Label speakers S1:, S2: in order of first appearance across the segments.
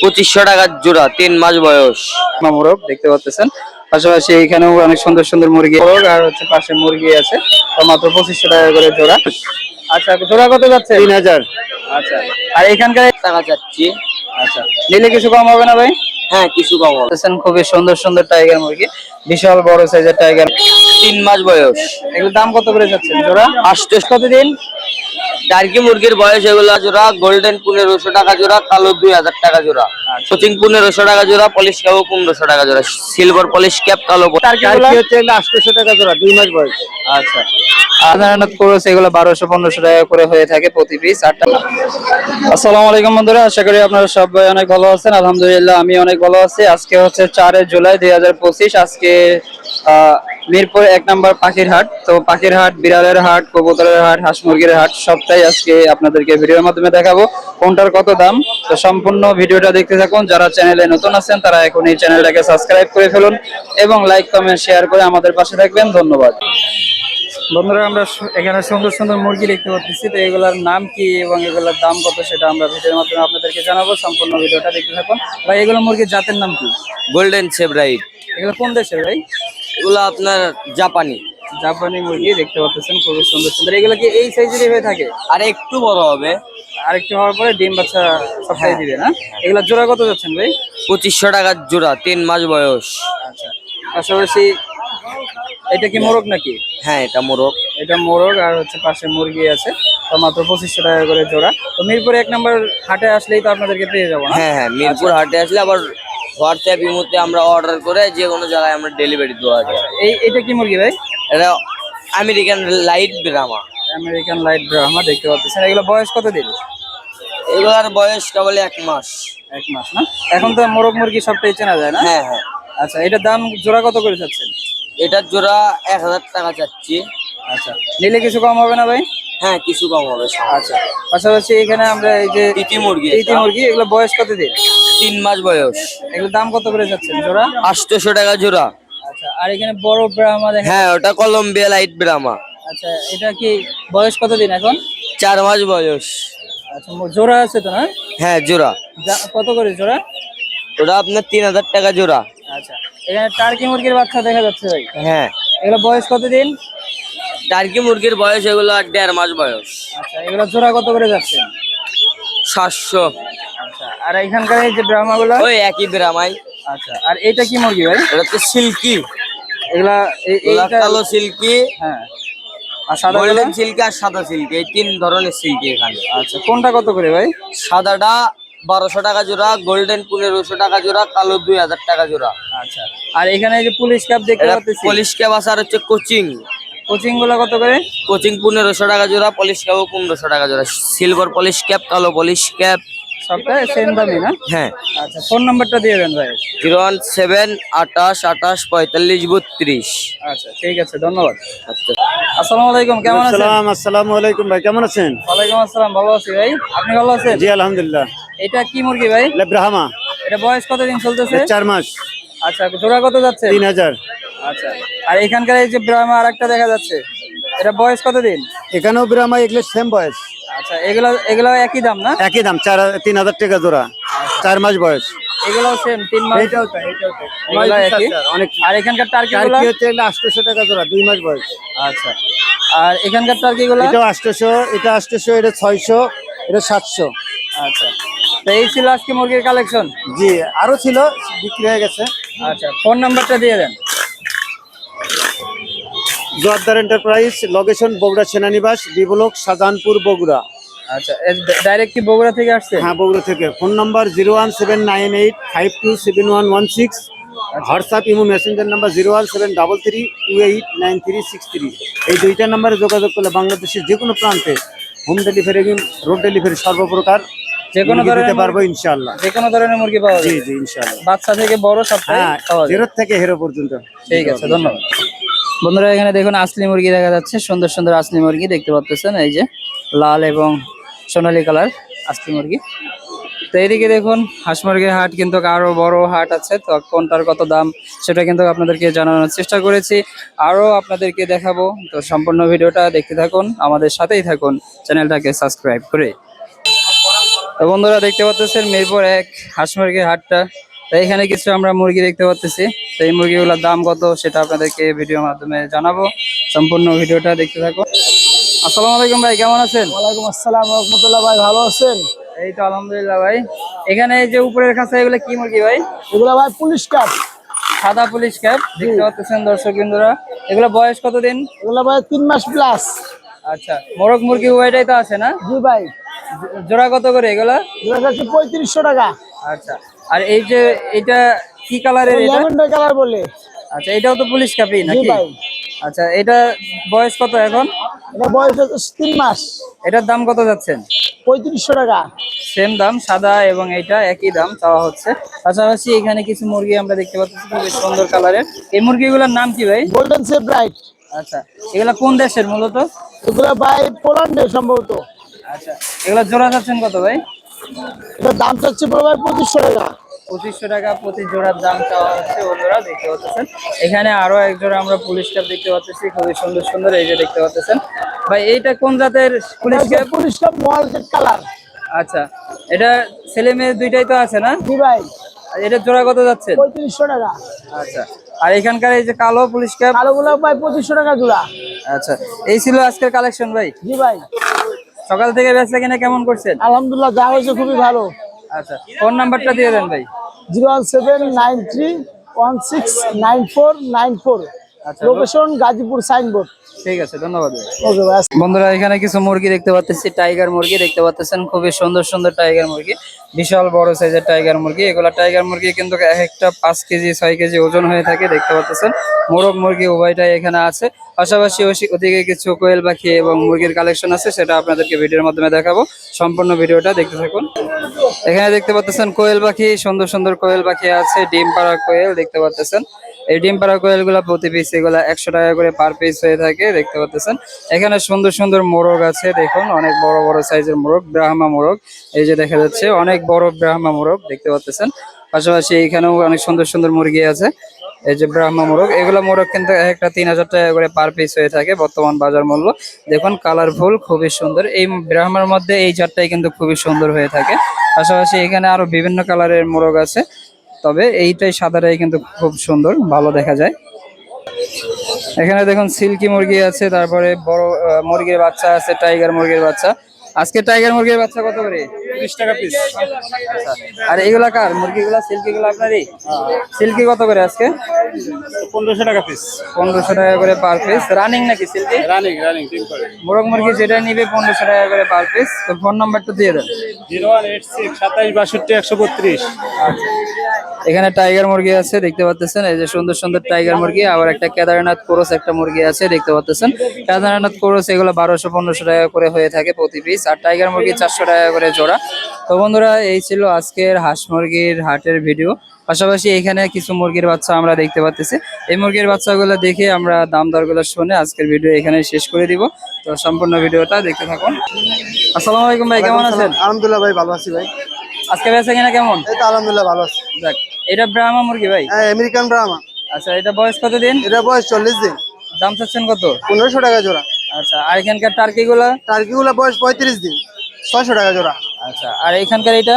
S1: পঁচিশশো টাকার জোড়া তিন মাস বয়স।
S2: মোরগ দেখতে পাচ্ছেন? পাশাপাশি এখানেও অনেক সুন্দর সুন্দর মুরগি মোরগ আর হচ্ছে পাশে মুরগি আছে। তো মাত্র পঁচিশশো টাকা করে জোড়া। আচ্ছা জোড়া কত যাচ্ছে? তিন হাজার। আচ্ছা আর এখানকার
S1: টাকা চাচ্ছি
S2: আচ্ছা নিলে কিছু কম হবে না ভাই?
S1: হ্যাঁ কিছু কম হবে।
S2: দেখছেন খুবই সুন্দর সুন্দর টাইগার মুরগি। বিশাল বড় সাইজের টাইগার।
S1: তিন মাস বয়স।
S2: এগুলোর দাম কত করে যাচ্ছে জোড়া?
S1: আটশো
S2: কতদিন?
S1: টার্কি মুরগির বয়স এগুলো জোড়া গোল্ডেন পনেরোশো টাকা জোড়া কালো দুই হাজার টাকা জোড়া। কোচিং পনেরোশো টাকা জোড়া পলিশ ক্যাপও পনেরোশো টাকা জোড়া সিলভার পলিশ ক্যাপ কালো
S2: টার্কি হচ্ছে এগুলো আটশোশো টাকা জোড়া দুই মাস বয়স। আচ্ছা। সাধারণত খরচ এগুলো বারোশো পনেরোশো টাকা করে হয়ে থাকে প্রতি পিস আটটা। আসসালামু আলাইকুম বন্ধুরা আশা করি আপনারা সবাই অনেক ভালো আছেন। আলহামদুলিল্লাহ আমি অনেক ভালো আছি। আজকে হচ্ছে চারে জুলাই দুই হাজার পঁচিশ আজকে আহ, মিরপুর এক নম্বর পাখির হাট। তো পাখির হাট বিড়ালের হাট কবুতরের হাট হাঁস মুরগির হাট সবটাই আজকে আপনাদেরকে ভিডিওর মাধ্যমে দেখাবো কোনটার কত দাম। তো সম্পূর্ণ ভিডিওটা দেখতে থাকুন যারা চ্যানেলে নতুন আছেন তারা এখন এই চ্যানেলটাকে সাবস্ক্রাইব করে ফেলুন এবং লাইক কমেন্ট শেয়ার করে আমাদের পাশে থাকবেন। ধন্যবাদ। বন্ধুরা আমরা এখানে সুন্দর সুন্দর মুরগি দেখতে পাচ্ছি। তো এগুলোর নাম কি এবং এগুলোর দাম কত সেটা আমরা ভিডিওর মাধ্যমে আপনাদেরকে জানাব। সম্পূর্ণ ভিডিওটা দেখতে থাকুন। ভাই এগুলো মুরগির জাতের নাম কি?
S1: গোল্ডেন সেভরাইট
S2: এগুলো কোন দেশের ভাই?
S1: এগুলো আপনার জাপানি।
S2: জাপানি মুরগি দেখতে পাচ্ছেন খুবই সুন্দর সুন্দর। এগুলো কি এই সাইজেরই হয়ে থাকে?
S1: আর একটু বড় হবে।
S2: আরেকটু হওয়ার পরে ডিম বাচ্চা সবটাই দিবে না? এগুলো জোড়া কত যাচ্ছেন ভাই?
S1: পঁচিশশো টাকার জোড়া তিন মাস বয়স।
S2: আচ্ছা। পাশাপাশি এটা কি মোরগ নাকি?
S1: হ্যাঁ এটা মোরগ।
S2: এটা মোরগ আর হচ্ছে পাশে মুরগি আছে। তো মাত্র পঁচিশশো টাকা করে জোড়া। তো মিরপুর এক নম্বর হাটে আসলেই তো আপনাদেরকে পেয়ে যাব
S1: হ্যাঁ হ্যাঁ মিরপুর হাটে আসলে আবার হোয়াটসঅ্যাপ ইমোতে আমরা অর্ডার করে যে কোনো জায়গায় আমরা ডেলিভারি দেওয়া যায়।
S2: এই এটা কি মুরগি ভাই?
S1: এটা American light Brahma
S2: American light Brahma দেখতে পাচ্ছেন। এগুলো বয়স কত দিন?
S1: এগুলার বয়স কেবল এক মাস।
S2: এক মাস না? এখন তো মোরগ মুরগি সবটাই চেনা যায় না?
S1: হ্যাঁ হ্যাঁ।
S2: আচ্ছা এটার দাম জোড়া কত করে চাচ্ছেন
S1: এটার জোড়া এক হাজার টাকা চাচ্ছি
S2: আচ্ছা নিলে কিছু কম হবে না ভাই?
S1: হ্যাঁ কিছু কম হবে
S2: আচ্ছা পাশাপাশি এখানে আমরা এই যে
S1: তিতি মুরগি
S2: তিতি মুরগি এগুলো বয়স কত দিন?
S1: তিন মাস বয়স।
S2: এগুলোর দাম কত করে যাচ্ছেন জোড়া?
S1: আটশোশো টাকা জোড়া।
S2: আর এখানে বড় ব্রাহ্মা দেখেন
S1: হ্যাঁ ওটা কলম্বিয়া লাইট ব্রামা
S2: আচ্ছা এটা কি বয়স কত দিন এখন?
S1: চার মাস বয়স।
S2: আচ্ছা জোড়া আছে তো না?
S1: হ্যাঁ জোড়া।
S2: কত করে জোড়া?
S1: ওটা আপনার তিন হাজার টাকা জোড়া।
S2: আচ্ছা এখানে টার্কি মুরগির বাচ্চা দেখা যাচ্ছে ভাই।
S1: হ্যাঁ।
S2: এগুলো বয়স কত দিন
S1: টার্কি মুরগির বয়স এগুলো দেড় মাস বয়স।
S2: আচ্ছা এগুলো জোড়া কত করে যাচ্ছে?
S1: সাতশো।
S2: আচ্ছা আর এখানকার এই যে ব্রাহ্মাগুলো?
S1: ওই একই ব্রামাই
S2: আচ্ছা আর এটা কি মুরগি ভাই?
S1: ওটা তো সিল্কি।
S2: এগুলা
S1: কালো সিল্কি
S2: হ্যাঁ। আর সাদা
S1: গোল্ডেন সিল্কি আর সাদা সিল্কি এই তিন ধরনের সিল্কি এখানে।
S2: আচ্ছা কোনটা কত করে ভাই?
S1: সাদাটা বারোশো টাকা জোড়া গোল্ডেন পনেরোশো টাকা জোড়া কালো দুই হাজার টাকা জোড়া।
S2: আচ্ছা আর এখানে যে পুলিশ কাপ দেখতে পাচ্ছি।
S1: পলিশ ক্যাপ আছে আর হচ্ছে কোচিং।
S2: কোচিংগুলো কত করে?
S1: কোচিং পনেরোশো টাকা জোড়া পলিশ ক্যাপও পনেরোশো টাকা জোড়া। সিলভার পলিশ ক্যাপ কালো পলিশ ক্যাপ
S2: সবটা সেম দামই না?
S1: হ্যাঁ।
S2: আচ্ছা ফোন নাম্বারটা দিয়ে দেন ভাই।
S1: জিরো ওয়ান সেভেন আঠাশ আঠাশ পঁয়তাল্লিশ বত্রিশ।
S2: আচ্ছা ঠিক আছে ধন্যবাদ।
S1: আচ্ছা।
S2: আসসালামু আলাইকুম কেমন আছেন?
S3: সালাম আসসালামু আলাইকুম ভাই কেমন আছেন?
S2: ওয়ালাইকুম আসসালাম ভালো আছি ভাই। আপনি ভালো আছেন?
S3: জি আলহামদুলিল্লাহ।
S2: এটা কি মুরগি ভাই?
S3: ব্রাহ্মা
S2: এটা বয়স কতদিন চলতেছে?
S3: চার মাস।
S2: আচ্ছা জোড়া কত যাচ্ছে
S3: তিন হাজার।
S2: আচ্ছা আর এখানকার এই যে ব্রাহ্মা আরেকটা দেখা যাচ্ছে। এটা বয়স কতদিন?
S3: এখানেও ব্রাহ্মা এগুলো সেম বয়স।
S2: আচ্ছা এগুলো এগুলো একই দাম না?
S3: একই দাম চার তিন হাজার টাকা জোড়া চার মাস বয়স।
S2: এগুলো সেম তিন মাস
S3: এইটাও তাই, এইটাও তাই।
S2: এগুলো একই?
S3: অনেক
S2: আর এখানকার টার্কি
S3: হচ্ছে এগুলো টাকা জোড়া দুই মাস বয়স।
S2: আচ্ছা আর এখানকার
S3: এটাও এটা আটশোশো এটা ছয়শো এটা সাতশো।
S2: আচ্ছা তো এই ছিল আজকে মুরগির কালেকশন
S3: জি আরও ছিল বিক্রি হয়ে গেছে।
S2: আচ্ছা ফোন নাম্বারটা দিয়ে দেন।
S3: জোয়ারদার এন্টারপ্রাইজ লোকেশন বগুড়া সেনানিবাস বিবলক শাহজাহানপুর বগুড়া।
S2: আচ্ছা ডাইরেক্ট কি বগুড়া থেকে আসছে?
S3: হ্যাঁ বগুড়া থেকে। Phone number zero one seven nine eight five two seven one one six. WhatsApp imo messenger number zero one seven double three two eight nine three six three. এই দুইটা নাম্বারে যোগাযোগ করলে বাংলাদেশের যে কোনো প্রান্তে হোম ডেলিভারি রোড ডেলিভারি সর্বপ্রকার
S2: যে কোনো ধরনের
S3: পারব ইনশাল্লাহ
S2: যে কোনো ধরনের মুরগি পাওয়া
S3: জি জি ইনশাল্লাহ
S2: বাচ্চা থেকে বড় সবটাই
S3: হ্যাঁ জিরো থেকে হেরো পর্যন্ত।
S2: ঠিক আছে ধন্যবাদ। বন্ধুরা এখানে দেখুন আসলি মুরগি দেখা যাচ্ছে। সুন্দর সুন্দর আসলি মুরগি দেখতে পাচ্ছেন এই যে লাল এবং সোনালী কালার আসলি মুরগি। তো এইদিকে দেখুন, হাঁস মুরগির হাট কিন্তু আরও বড় হাট আছে। তো কোনটার কত দাম, সেটা কিন্তু আপনাদেরকে জানানোর চেষ্টা করেছি। আরও আপনাদেরকে দেখাবো। তো সম্পূর্ণ ভিডিওটা দেখতে থাকুন, আমাদের সাথেই থাকুন, চ্যানেলটাকে সাবস্ক্রাইব করে। তো বন্ধুরা, দেখতে পাচ্ছেন মিরপুর এক হাঁস মুরগির হাটটা। তো এখানে কিছু আমরা মুরগি দেখতে পাচ্ছি তো এই মুরগিগুলোর দাম কত, সেটা আপনাদেরকে ভিডিওর মাধ্যমে জানাব। সম্পূর্ণ ভিডিওটা দেখতে থাকো আসসালামু আলাইকুম ভাই কেমন আছেন?
S3: ওয়ালাইকুম আসসালাম রহমতুল্লাহ ভাই ভালো আছেন?
S2: এই তো আলহামদুলিল্লাহ ভাই। এখানে এই যে উপরের কাছে এগুলো কি মুরগি ভাই?
S3: এগুলো ভাই পুলিশ কাপ
S2: সাদা পুলিশ ক্যাপ দেখতে পাচ্ছেন দর্শক বিন্দুরা। এগুলো বয়স কতদিন?
S3: এগুলো ভাই তিন মাস প্লাস
S2: আচ্ছা মোরগ মুরগি ওইটাই তো আছে না?
S3: জি ভাই।
S2: জোড়া কত করে এগুলা?
S3: পঁয়ত্রিশশো টাকা।
S2: আচ্ছা আর এই যে এটা কি কালারের এটা?
S3: ল্যাভেন্ডার কালার বলে।
S2: আচ্ছা এটাও তো পুলিশ কাপি
S3: জি
S2: নাকি?
S3: ভাই।
S2: আচ্ছা এটা বয়স কত এখন?
S3: এটা বয়স হচ্ছে তিন মাস।
S2: এটার দাম কত যাচ্ছেন?
S3: পঁয়ত্রিশশো টাকা।
S2: সেম দাম সাদা এবং এটা একই দাম চাওয়া হচ্ছে। পাশাপাশি এখানে কিছু মুরগি আমরা দেখতে পাচ্ছি খুবই সুন্দর কালারের। এই মুরগিগুলোর নাম কি ভাই?
S3: গোল্ডেন সেপ ব্রাইট
S2: আচ্ছা এগুলা কোন দেশের মূলত?
S3: এগুলো ভাই পোল্যান্ডে সম্ভবত।
S2: আচ্ছা এগুলা জোড়া যাচ্ছেন কত ভাই?
S3: এটার দাম চাচ্ছে ভাই পঁচিশশো টাকা।
S2: পঁচিশশো টাকা প্রতি জোড়ার দাম চাওয়া হচ্ছে বন্ধুরা দেখতে পাচ্ছেন। এখানে আরও এক জোড়া আমরা পুলিশ ক্যাপ দেখতে পাচ্ছি খুবই সুন্দর সুন্দর এই যে দেখতে পাচ্ছেন। ভাই এইটা কোন জাতের পুলিশ ক্যাপ
S3: পুলিশ কাপ মহালটের কালার।
S2: আচ্ছা এটা ছেলে মেয়ে দুইটাই তো আছে না?
S3: জি ভাই।
S2: আর এটা জোড়া কত যাচ্ছে?
S3: পঁয়ত্রিশশো টাকা।
S2: আচ্ছা আর এখানকার এই যে কালো পুলিশ ক্যাপ
S3: কালোগুলো ভাই পঁচিশশো টাকা জোড়া।
S2: আচ্ছা এই ছিল আজকের কালেকশন ভাই।
S3: জি ভাই।
S2: সকাল থেকে ব্যস্ত কিনে কেমন করছেন?
S3: আলহামদুলিল্লাহ যা হয়েছে খুবই ভালো।
S2: আচ্ছা ফোন নাম্বারটা দিয়ে দেন ভাই।
S3: Zero one seven nine three one six nine four nine four. Location Gazipur signboard
S2: ঠিক আছে ধন্যবাদ বন্ধুরা এখানে কিছু মুরগি দেখতে পাচ্ছি টাইগার মুরগি দেখতে পাচ্ছেন খুবই সুন্দর সুন্দর টাইগার মুরগি বিশাল বড় সাইজের টাইগার মুরগি। এগুলা টাইগার মুরগি কিন্তু এক একটা পাঁচ কেজি ছয় কেজি ওজন হয়ে থাকে দেখতে পাচ্ছেন মোরগ মুরগি উভয়টাই এখানে আছে। পাশাপাশি ওদিকে কিছু কোয়েল পাখি এবং মুরগির কালেকশন আছে সেটা আপনাদেরকে ভিডিওর মাধ্যমে দেখাবো। সম্পূর্ণ ভিডিওটা দেখতে থাকুন। এখানে দেখতে পাচ্ছেন কোয়েল পাখি সুন্দর সুন্দর কোয়েল পাখি আছে ডিম পাড়া কোয়েল দেখতে পাচ্ছেন এই ডিম পাড়া কোয়েলগুলা প্রতি পিস এগুলা একশো টাকা করে পার পিস হয়ে থাকে, দেখতে পাচ্ছেন এখানে সুন্দর সুন্দর মোরগ আছে, দেখুন, অনেক বড় বড় সাইজের মোরগ, ব্রাহ্মা মোরগ। এই যে দেখা যাচ্ছে, অনেক বড় ব্রাহ্মা মোরগ, দেখতে পাচ্ছেন পাশাপাশি এখানেও অনেক সুন্দর সুন্দর মুরগি আছে। এই যে ব্রাহ্মা মোরগ, এগুলো মোরগ কিন্তু এক একটা তিন হাজার টাকা করে পার পিস হয়ে থাকে বর্তমান বাজার মূল্য। দেখুন কালারফুল খুবই সুন্দর। এই ব্রাহ্মার মধ্যে এই চারটাই কিন্তু খুবই সুন্দর হয়ে থাকে। পাশাপাশি এখানে আরও বিভিন্ন কালারের মোরগ আছে। তবে এইটাই সাদাটাই কিন্তু খুব সুন্দর ভালো দেখা যায়। এখানে দেখুন সিল্কি মুরগি আছে তারপরে বড় মুরগির বাচ্চা আছে টাইগার মুরগির বাচ্চা। আজকে টাইগার মুরগির বাচ্চা কত করে?
S3: তিরিশ টাকা পিস
S2: আর এইগুলা কার? মুরগিগুলা সিল্কি গুলো আপনারই সিল্কি কত করে আজকে?
S3: পনেরোশো টাকা পিস
S2: পনেরোশো টাকা করে পার পিস রানিং নাকি সিল্কি?
S3: রানিং রানিং করে।
S2: মোরগ মুরগি যেটা নিবে পনেরোশো টাকা করে পার পিস তো ফোন নাম্বারটা দিয়ে দেন।
S3: জিরো ওয়ান
S2: এখানে টাইগার মুরগি আছে দেখতে পাচ্ছেন এই যে সুন্দর সুন্দর টাইগার মুরগি আবার একটা কেদারনাথ কোরস একটা মুরগি আছে দেখতে পাচ্ছেন কেদারনাথ কোরস এগুলো বারোশো পনেরোশো টাকা করে হয়ে থাকে প্রতি পিস আর টাইগার মুরগি চারশো টাকা করে জোড়া। তো বন্ধুরা এই ছিল আজকের হাঁস মুরগির হাটের ভিডিও পাশাপাশি এখানে কিছু মুরগির বাচ্চা আমরা দেখতে পাচ্ছি এই মুরগির বাচ্চাগুলো দেখে আমরা দাম দরগুলো শুনে আজকের ভিডিও এখানে শেষ করে দিব। তো সম্পূর্ণ ভিডিওটা দেখতে থাকুন। আসসালামু আলাইকুম ভাই কেমন আছেন?
S3: আলহামদুলিল্লাহ ভাই ভালো আছি ভাই।
S2: আজকে বেচা কিনা কেমন?
S3: এই তো আলহামদুলিল্লাহ ভালো আছি।
S2: দেখ এটা ব্রাহ্মা মুরগি ভাই?
S3: হ্যাঁ আমেরিকান ব্রাহ্মা
S2: আচ্ছা এটা বয়স কত দিন
S3: এটা বয়স চল্লিশ দিন।
S2: দাম চাচ্ছেন কত?
S3: পনেরোশো টাকা জোড়া।
S2: আচ্ছা আর এখানকার টার্কি গুলা
S3: টার্কিগুলো বয়স পঁয়ত্রিশ দিন। ছয়শো টাকা জোড়া।
S2: আচ্ছা আর এখানকার এটা?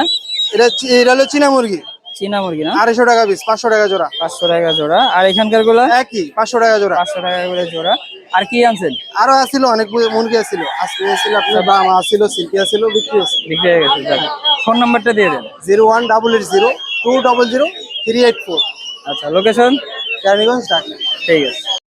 S3: এটা এটা হলো চীনা মুরগি।
S2: চীনা মুরগি না?
S3: আড়াইশো টাকা পিস পাঁচশো টাকা জোড়া।
S2: পাঁচশো টাকা জোড়া। আর এখানকারগুলা
S3: একই পাঁচশো টাকা জোড়া।
S2: পাঁচশো টাকা করে জোড়া। আর কি আনছেন?
S3: আরও আসিল অনেক মুরগি আসিল আজকে আসছিল আপনার দাম আসিল সিল্কি আসিল বিক্রি আসছিল
S2: বিক্রি হয়ে গেছে। ফোন নাম্বারটা দিয়ে দেন।
S3: Zero one double eight zero two double zero three eight four.
S2: আচ্ছা লোকেশন?
S3: কেরানীগঞ্জ ঢাকা।
S2: ঠিক আছে।